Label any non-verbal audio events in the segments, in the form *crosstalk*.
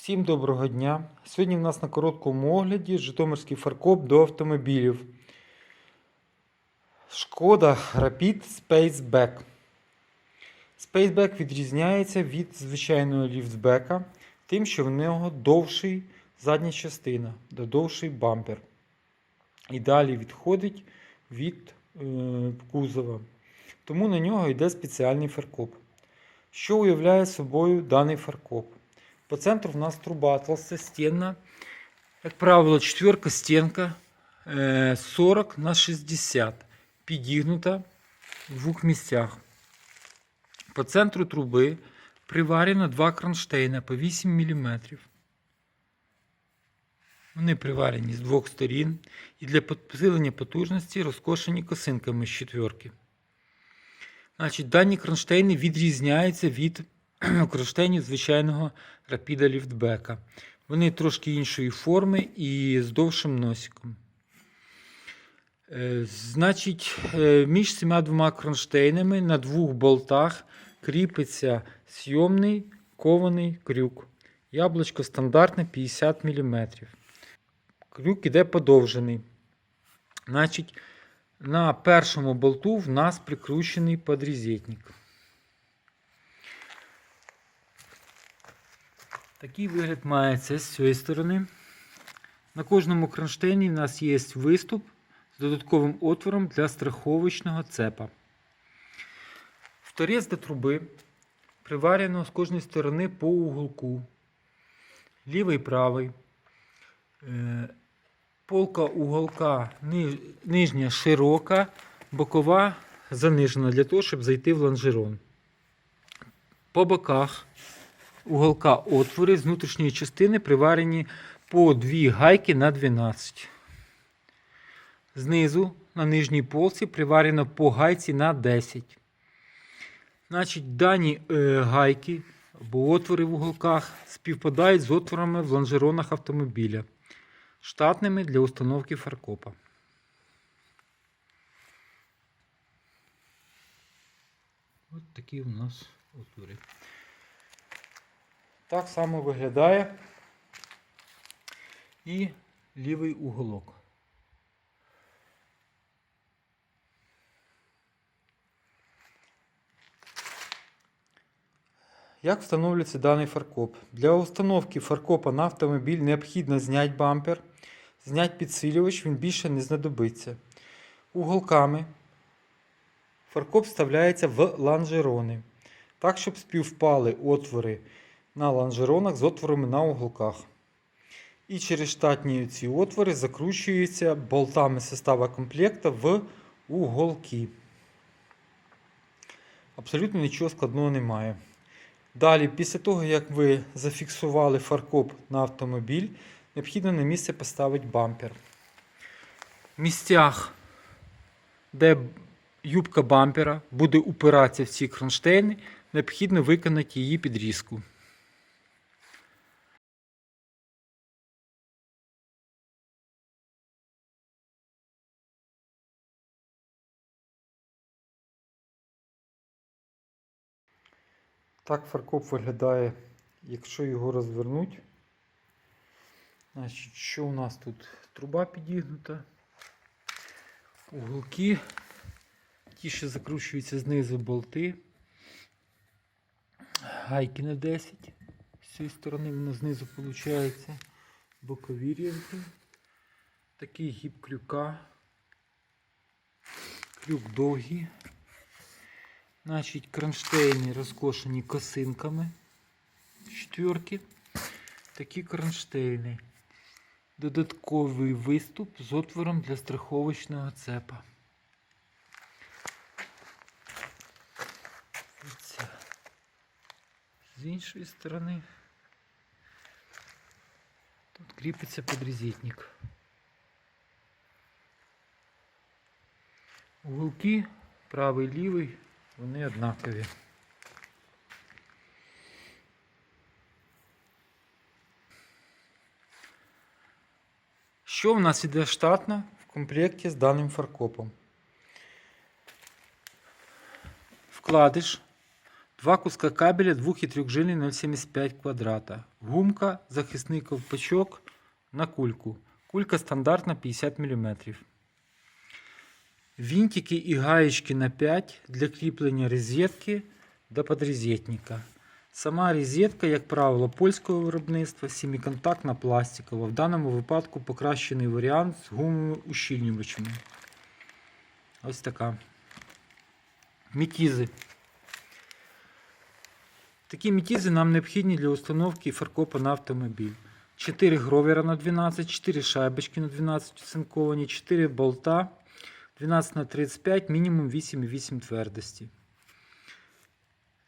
Всім доброго дня! Сьогодні в нас на короткому огляді Житомирський фаркоп до автомобілів. Шкода Rapid Spaceback. Spaceback відрізняється від звичайного ліфтбека тим, що в нього довший задня частина, да довший бампер. І далі відходить від е, кузова. Тому на нього йде спеціальний фаркоп. Що уявляє собою даний фаркоп? По центру в нас труба толстостенна. Як правило, четверка стінка е, 40 на 60 підігнута в двох місцях. По центру труби приварено два кронштейна по 8 мм. Вони приварені з двох сторін і для підсилення потужності розкошені косинками з четверки. Значить, дані кронштейни відрізняються від *clears throat* кронштейнів звичайного рапіда ліфтбека. Вони трошки іншої форми і з довшим носиком. Е, Значить, е, між цими двома кронштейнами на двох болтах кріпиться сйомний кований крюк. Яблучко стандартне 50 мм. Крюк іде подовжений. Значить, на першому болту в нас прикручений подрізетник. Такий вигляд має це з цієї сторони. На кожному кронштейні в нас є виступ з додатковим отвором для страховочного цепа. В торець до труби приварено з кожної сторони по уголку. Лівий правий. Е, Полка уголка нижня широка, бокова занижена для того, щоб зайти в лонжерон. По боках уголка отвори з внутрішньої частини приварені по дві гайки на 12. Знизу на нижній полці приварено по гайці на 10. Значить, дані е, гайки або отвори в уголках співпадають з отворами в лонжеронах автомобіля, штатними для установки фаркопа. Ось такі у нас отвори. Так само виглядає і лівий уголок. Як встановлюється даний фаркоп? Для установки фаркопа на автомобіль необхідно зняти бампер, зняти підсилювач, він більше не знадобиться. Уголками фаркоп вставляється в лонжерони, так, щоб співпали отвори на лонжеронах з отворами на уголках. І через штатні ці отвори закручуються болтами состава комплекта в уголки. Абсолютно нічого складного немає. Далі, після того, як ви зафіксували фаркоп на автомобіль, необхідно на місце поставити бампер. В місцях, де юбка бампера буде упиратися в ці кронштейни, необхідно виконати її підрізку. Так фаркоп виглядає, якщо його розвернуть. Значить, що у нас тут? Труба підігнута, уголки, ті, що закручуються знизу болти, гайки на 10. З цієї сторони воно знизу виходить. Бокові рівки. Такий гіб крюка. Крюк довгий. Значить, кронштейни розкошені косинками. Четверки. Такі кронштейни. Додатковий виступ з отвором для страховочного цепа. Оце. З іншої сторони. Тут кріпиться подрізетник. Уголки правий лівий. Вони однакові. Що в нас іде штатно в комплекті з даним фаркопом? Вкладиш Два куска кабеля 2 і 3 жилі 0,75 квадрата. Гумка, захисний ковпачок на кульку. Кулька стандартна 50 мм. Вінтики і гаєчки на 5 для кріплення розетки до подрозетника. Сама розетка, як правило, польського виробництва, семиконтактна пластикова. В даному випадку покращений варіант з гумовими ущільнювачами. Ось така. Мітізи. Такі мітізи нам необхідні для установки фаркопа на автомобіль. 4 гровера на 12, 4 шайбочки на 12 оцинковані, 4 болта 12 на 35, мінімум 8,8 твердості.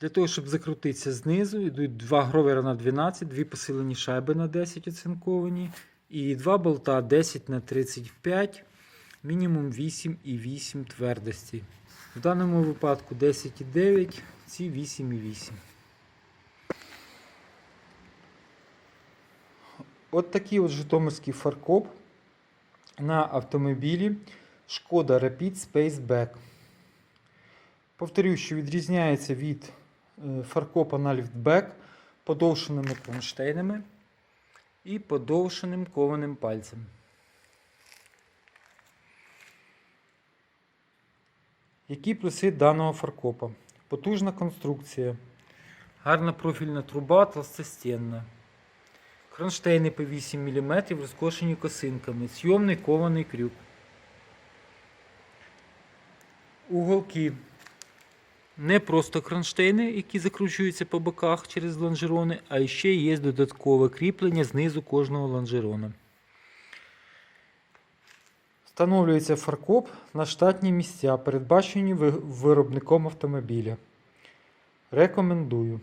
Для того, щоб закрутитися знизу, йдуть 2 гровера на 12, 2 посилені шайби на 10 оцинковані і 2 болта 10 на 35, мінімум 8,8 твердості. В даному випадку 10,9, ці 8,8. От такий от житомирський фаркоп на автомобілі Шкода Rapid Spaceback. Повторюю, що відрізняється від е, фаркопа на ліфтбек подовшеними кронштейнами і подовшеним кованим пальцем. Які плюси даного фаркопа? Потужна конструкція, гарна профільна труба, толстостінна. Кронштейни по 8 мм розкошені косинками, зйомний кований крюк. Уголки не просто кронштейни, які закручуються по боках через лонжерони, а ще є додаткове кріплення знизу кожного лонжерона. Встановлюється фаркоп на штатні місця, передбачені виробником автомобіля. Рекомендую.